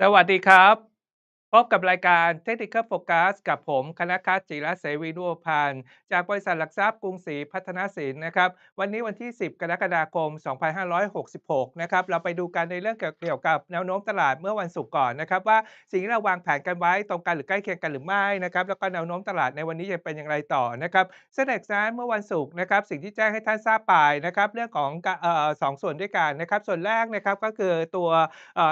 สวัสดีครับ พบกับรายการ Technical Focus กับผมคณะคัตจิรเสวีนุพันธ์จากบริษัทหลักทรัพย์กรุงศรีพัฒนสินนะครับ วันนี้วันที่ 10 กรกฎาคม 2566 นะครับ เราไปดูกันในเรื่องเกี่ยวกับแนวโน้มตลาดเมื่อวันศุกร์ก่อนนะครับ ว่าสิ่งที่เราวางแผนกันไว้ตรงกันหรือใกล้เคียงกันหรือไม่นะครับ แล้วก็แนวโน้มตลาดในวันนี้จะเป็นอย่างไรต่อนะครับ Senex นั้นเมื่อวันศุกร์นะครับ สิ่งที่แจ้งให้ท่านทราบไปนะครับเรื่องของกะเอ่อ2ส่วนด้วยกันนะครับ ส่วนแรกนะครับก็คือตัว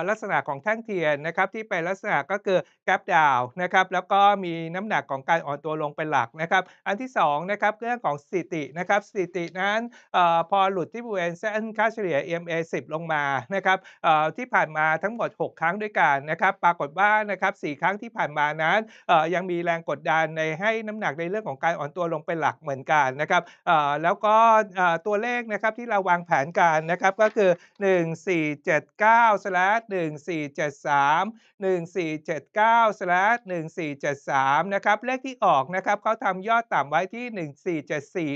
ลักษณะของแท่งเทียนนะครับที่เป็นลักษณะก็คือ Gap Down นะครับแล้วก็มีน้ำหนักของการอ่อนตัวลงเป็นหลักนะครับอันที่2นะครับเรื่องของสถิตินะครับสถิตินั้นออพอหลุดที่บริเวณเส้นค่าเฉลี่ย EMA 10 ลงมานะครับออที่ผ่านมาทั้งหมด 6 ครั้งด้วยกันนะครับปรากฏว่านะครับ4ครั้งที่ผ่านมานั้นออยังมีแรงกดดันในให้น้ำหนักในเรื่องของการอ่อนตัวลงเป็นหลักเหมือนกันนะครับออแล้วก็ตัวเลขนะครับที่เราวางแผนกันนะครับก็คือ 1479/1473 1479/1473 นะครับ เลขที่ออกนะครับเขาทำยอดต่ำไว้ที่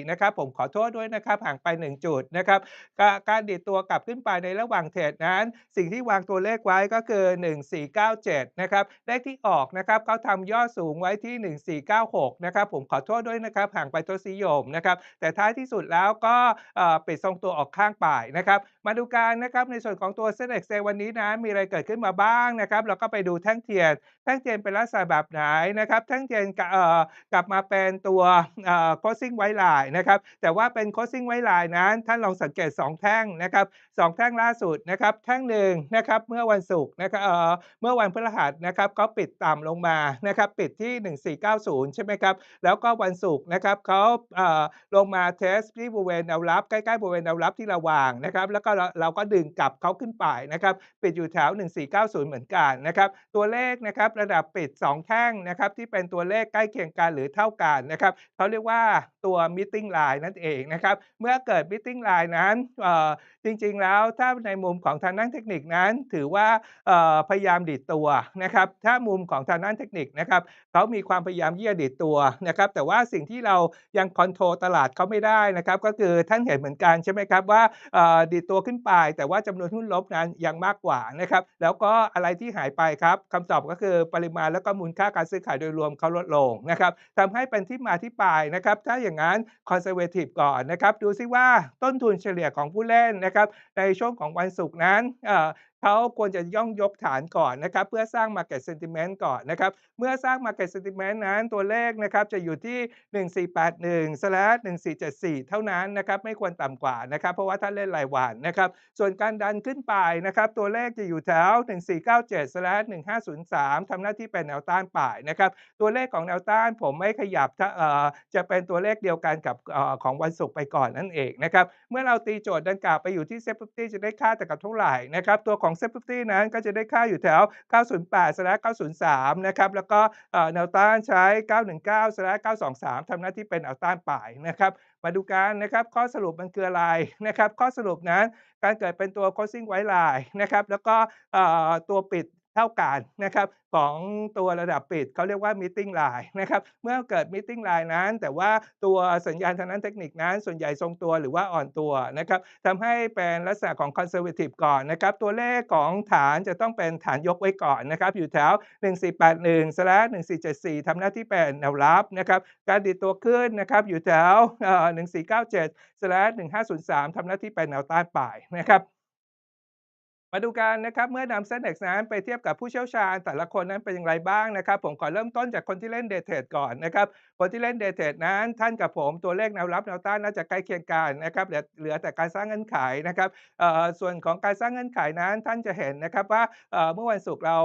1474 นะครับ ผมขอโทษด้วยนะครับ ห่างไป 1 จุดนะครับการดีดตัวกลับขึ้นไปในระหว่างเทรดนั้น สิ่งที่วางตัวเลขไว้ก็คือ 1497 นะครับ เลขที่ออกนะครับเขาทำยอดสูงไว้ที่ 1496 นะครับ ผมขอโทษด้วยนะครับ ห่างไปทศนิยมนะครับ แต่ท้ายที่สุดแล้วก็ปิดทรงตัวออกข้างป่ายนะครับ มาดูกันนะครับในส่วนของตัวเส้นเอกเซวันนี้นะมีอะไรเกิดขึ้นมาบ้างนะครับเราก็ไปดูแท่งเทียนแท่งเทียนเป็นลักษณะแบบไหนนะครับแท่งเทียนกะเกลับมาเป็นตัวเอ่อ crossing white line นะครับแต่ว่าเป็น crossing white line นั้น ท่านลองสังเกต 2 แท่งนะครับสองแท่งล่าสุดนะครับแท่งหนึ่งนะครับเมื่อวันศุกร์นะครับเมื่อวันพฤหัสนะครับเขาปิดต่ำลงมานะครับปิดที่ 1490 ใช่ไหมครับแล้วก็วันศุกร์นะครับเขาลงมาเทสที่บริเวณแนวรับใกล้ๆบริเวณแนวรับที่เราวางนะครับแล้วก็เราเราก็ดึงกลับเขาขึ้นไปนะครับปิดอยู่แถว 1490 เหมือนกันนะครับตัวเลขนะครับระดับปิด 2 แท่งนะครับที่เป็นตัวเลขใกล้เคียงกันหรือเท่ากันนะครับเขาเรียกว่าตัว meeting line นั่นเองนะครับเมื่อเกิด meeting line นั้นจริงๆแล้วถ้าในมุมของทางด้านเทคนิคนั้น ถือว่าพยายามดีดตัวนะครับถ้ามุมของทางด้านเทคนิคนะครับเขามีความพยายามที่จะดีดตัวนะครับแต่ว่าสิ่งที่เรายังคอนโทรลตลาดเขาไม่ได้นะครับก็คือท่านเห็นเหมือนกันใช่ไหมครับว่าดีดตัวขึ้นไป แต่ว่าจำนวนหุ้นลบนั้นยังมากกว่านะครับแล้วก็อะไรที่หายไปครับคำตอบก็คือปริมาณแล้วก็มูลค่าการซื้อขายโดยรวมเขาลดลงนะครับทำให้เป็นที่มาที่ไปนะครับ ถ้าอย่างนั้นคอนเซอร์เวทีฟก่อนนะครับ ดูซิว่าต้นทุนเฉลี่ยของผู้เล่นนะครับในช่วงของวันศุกร์นั้น เขาควรจะย่องยกฐานก่อนนะครับเพื่อสร้าง Market Sentiment ก่อนนะครับเมื่อสร้าง Market Sentiment นั้นตัวเลขนะครับจะอยู่ที่ 1481/1474 เท่านั้นนะครับไม่ควรต่ำกว่านะครับเพราะว่าถ้าเล่นรายวันนะครับส่วนการดันขึ้นไปนะครับตัวเลขจะอยู่แถว 1497/1503 ทำหน้าที่เป็นแนวต้านป่ายนะครับตัวเลขของแนวต้านผมไม่ขยับจะเป็นตัวเลขเดียวกันกับออของวันศุกร์ไปก่อนนั่นเองนะครับเมื่อเราตีโจทย์ดังกล่าวไปอยู่ที่ Set 50จะได้ค่าแต่กับเท่าไหร่นะครับตัวของของเซฟตี้นั้นก็จะได้ค่าอยู่แถว 908/903 นะครับแล้วก็เอ่อแนวต้านใช้ 919/923 ทำหน้าที่เป็นแนวต้านป่ายนะครับมาดูกันนะครับข้อสรุปมันคืออะไรนะครับข้อสรุปนั้นการเกิดเป็นตัว crossing white line นะครับแล้วก็ตัวปิด เท่ากันนะครับของตัวระดับปิดเขาเรียกว่า meeting line นะครับเมื่อเกิด meeting line นั้น แต่ว่าตัวสัญญาณทางด้นเทคนิคนั้น ส่วนใหญ่ทรงตัวหรือว่าอ่อนตัวนะครับทำให้เป็นลักษณะของ conservative ก่อนนะครับตัวเลขของฐานจะต้องเป็นฐานยกไว้ก่อนนะครับอยู่แถว 1481/1474ทำหน้าที่เป็นแนวรับนะครับการดีดตัวขึ้นนะครับอยู่แถวเอ่อ1497/1503ทำหน้าที่เป็นแนวต้านป่ายนะครับ มาดูกันนะครับเมื่อนำเส้น X นั้นไปเทียบกับผู้เชี่ยวชาญ แต่ละคนนั้นเป็นอย่างไรบ้างนะครับ ผมขอเริ่มต้นจากคนที่เล่น Day Trade ก่อนนะครับคนที่เล่น Day Trade นั้น ท่านกับผมตัวเลขแนวรับแนวต้านน่าจะใกล้เคียงกันนะครับเหลือเหลือแต่การสร้างเงื่อนไขนะครับส่วนของการสร้างเงื่อนไขนั้นท่านจะเห็นนะครับว่าเมื่อวันศุกร์เรา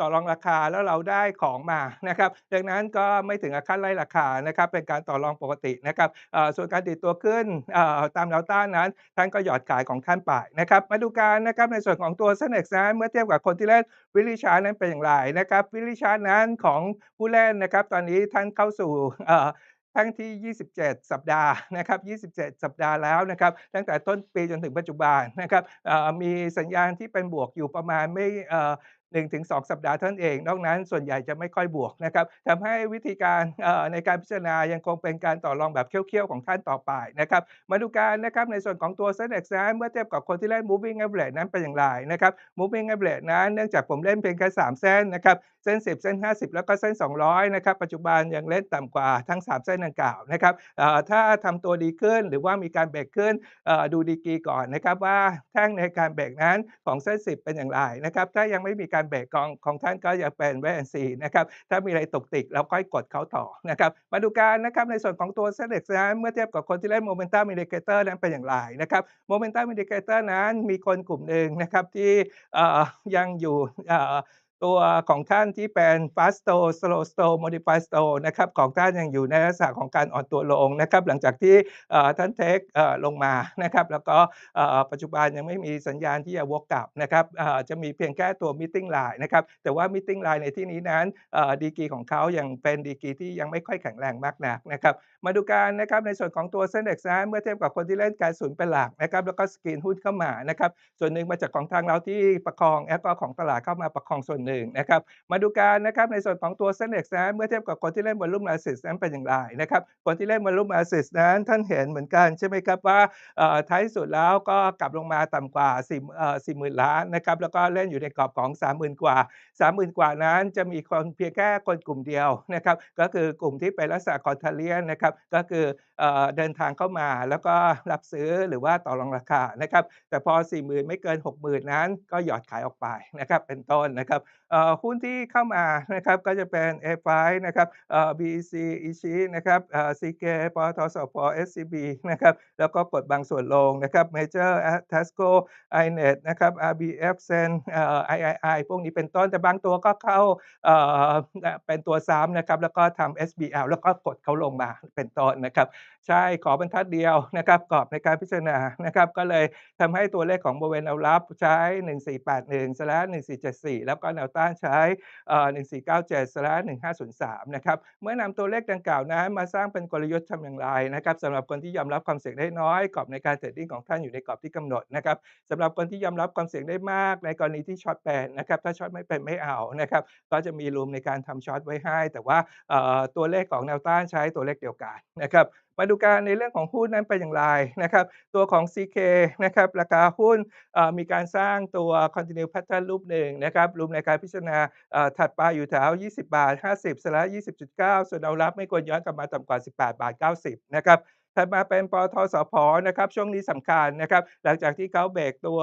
ต่อรองราคาแล้วเราได้ของมานะครับดังนั้นก็ไม่ถึงขั้นไล่ราคานะครับเป็นการต่อรองปกตินะครับส่วนการดีดตัวขึ้นตามแนวต้านนั้น ท่านก็หยอดขายของท่านไปนะครับมาดูกันนะครับในส่วนของตัวเซนเน X นั้นเมื่อเทียบกับคนที่เล่นวิลลี่ชาร์นั้นเป็นอย่างไรนะครับวิลลี่ชาร์นั้นของผู้เล่นนะครับตอนนี้ท่านเข้าสู่เอ่อแท่งที่ 27 สัปดาห์นะครับ 27 สัปดาห์แล้วนะครับ ตั้งแต่ต้นปีจนถึงปัจจุบันนะครับมีสัญญาณที่เป็นบวกอยู่ประมาณไม่ 1-2 สัปดาห์เท่านั้นเอง นอกนั้นส่วนใหญ่จะไม่ค่อยบวกนะครับทำให้วิธีการในการพิจารณายังคงเป็นการต่อรองแบบเคี่ยวๆ ของท่านต่อไปนะครับมาดูกันนะครับในส่วนของตัว Zendex นั้นเมื่อเทียบกับคนที่เล่น Moving Average นั้นเป็นอย่างไรนะครับ Moving Average นั้นเนื่องจากผมเล่นเพียงแค่3เส้นนะครับเส้น 10 เส้น 50 แล้วก็เส้น 200 นะครับ ปัจจุบันยังเล่นต่ำกว่าทั้ง 3 เส้นดังกล่าวนะครับถ้าทำตัวดีขึ้นหรือว่ามีการเบรกขึ้นดูดีกีก่อนนะครับว่าแท่งในการเบรกนั้นของเส้น 10 เป็นอย่างไรนะครับถ้ายังไม่มีการเบรกของของท่านก็จะเป็นแวนซีนะครับถ้ามีอะไรตกติกเราค่อยกดเขาต่อนะครับมาดูกันนะครับในส่วนของตัวเซเล็กนั้นเมื่อเทียบกับคนที่เล่นโมเมนตัมอินดิเคเตอร์นั้นเป็นอย่างไรนะครับโมเมนตัมอินดิเคเตอร์นั้นมีคนกลุ่มหนึ่งนะครับที่ยังอยู่ ตัวของท่านที่เป็น Fast Slow Slow Slow Modified Slow นะครับของท่านยังอยู่ในลักษณะของการอ่อนตัวลงนะครับหลังจากที่ท่านเทคลงมานะครับแล้วก็ปัจจุบันยังไม่มีสัญญาณที่จะวกกลับนะครับจะมีเพียงแค่ตัว Meeting Line นะครับแต่ว่า Meeting Line ในที่นี้นั้นดีกีของเขายังเป็นดีกีที่ยังไม่ค่อยแข็งแรงมากนักนะครับ มาดูกันนะครับในส่วนของตัว Zendex นั้นเมื่อเทียบกับคนที่เล่นการศูนเป็นหลักนะครับแล้วก็สกรีนหุ้นเข้ามานะครับส่วนหนึ่งมาจากของทางเราที่ประคองแล้วก็ของตลาดเข้ามาประคองส่วนหนึ่งนะครับมาดูกันนะครับในส่วนของตัว Zendex นั้นเมื่อเทียบกับคนที่เล่น Volume Analysis นั้นเป็นอย่างไรนะครับคนที่เล่น Volume Analysis นั้นท่านเห็นเหมือนกันใช่ไหมครับว่าท้ายสุดแล้วก็กลับลงมาต่ำกว่า4เอ่อ40,000 ล้านนะครับแล้วก็เล่นอยู่ในกรอบของ 30,000 กว่า 30,000 กว่านั้นจะมีคนเพียงแค่คนกลุ่มเดียวนะครับก็คือกลุ่มที่เป็นลักษณะ Contrarian นะครับก็คือเอ่อเดินทางเข้ามาแล้วก็รับซื้อหรือว่าต่อรองราคานะครับแต่พอ 40,000 ไม่เกิน 60,000 นั้น ก็หยอดขายออกไปนะครับเป็นต้นนะครับหุ้นที่เข้ามานะครับก็จะเป็น A5 นะครับเอ่อ BEC Ichi นะครับเอ่อ CK ปตทสผ SCB นะครับแล้วก็กดบางส่วนลงนะครับ Major Tasco iNet นะครับ RBF Sen เอ่อ III พวกนี้เป็นต้นแต่บางตัวก็เข้าเอ่อเป็นตัวซ้ำนะครับแล้วก็ทำ SBL แล้วก็กดเขาลงมาเป็นต้นนะครับ ใช่ขอบรรทัดเดียวนะครับกรอบในการพิจารณานะครับ ก็เลยทำให้ตัวเลขของบริเวณแนวรับใช้ 1481 1474 แล้วก็แนวต้านใช้เอ่อ1497 1503นะครับเมื่อนำตัวเลขดังกล่าวนั้นมาสร้างเป็นกลยุทธ์ทำอย่างไรนะครับสำหรับคนที่ยอมรับความเสี่ยงได้น้อยกรอบในการเทรดดิ้งของท่านอยู่ในกรอบที่กำหนดนะครับสำหรับคนที่ยอมรับความเสี่ยงได้มาก ในกรณีที่ช็อตเป็นนะครับถ้าช็อตไม่เป็นไม่เอานะครับก็จะมีรูมในการทำช็อตไว้ให้ แต่ว่าตัวเลขของแนวต้านใช้ตัวเลขเดียวกันนะครับมาดูกันในเรื่องของหุ้นนั้นเป็นอย่างไรนะครับ ตัวของ CK นะครับราคาหุ้นมีการสร้างตัว continue pattern รูปหนึ่งนะครับรูมในการพิจารณาถัดไปอยู่แถว 20 บาท 50สละ20.9 ส่วนแนวรับไม่ควรย้อนกลับมาต่ำกว่า 18 บาท 90 นะครับถัดมาเป็นปทสผนะครับช่วงนี้สำคัญนะครับหลังจากที่เขาเบรกตัว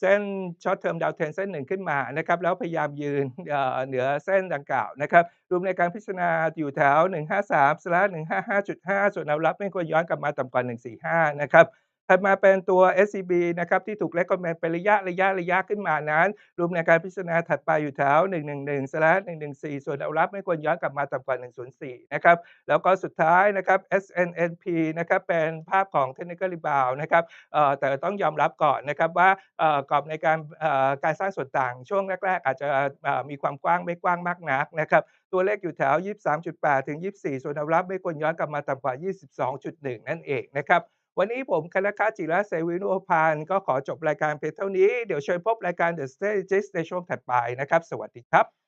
เส้นช็อตเทอมดาวเทนเส้นหนึ่งขึ้นมานะครับแล้วพยายามยืนเอ่อเหนือเส้นดังกล่าวนะครับรวมในการพิจารณาอยู่แถว 153สละ155.5 ส่วนแนวรับไม่ควรย้อนกลับมาต่ำกว่า 145 นะครับ ถัดมาเป็นตัว SCB นะครับที่ถูก recommend เป็นระยะระยะระยะขึ้นมานั้น รวมในการพิจารณาถัดไปอยู่แถว 111สละ114 ส่วนแนวรับไม่ควรย้อนกลับมาต่ำกว่า 104 นะครับ แล้วก็สุดท้ายนะครับ SNNP นะครับเป็นภาพของ technical rebound นะครับเอ่อแต่ต้องยอมรับก่อนนะครับว่าเอ่อกรอบในการเอ่อการสร้างส่วนต่างช่วงแรก ๆ อาจจะมีความกว้างไม่กว้างมากนักนะครับตัวเลขอยู่แถว 23.8 ถึง 24 ส่วนแนวรับไม่ควรย้อนกลับมาต่ำกว่า 22.1 นั่นเองนะครับ วันนี้ผมคณคาจิระเสวินุพานก็ขอจบรายการเพียงเท่านี้ เดี๋ยวเชิญพบรายการ The Strategist ในช่วงถัดไปนะครับ สวัสดีครับ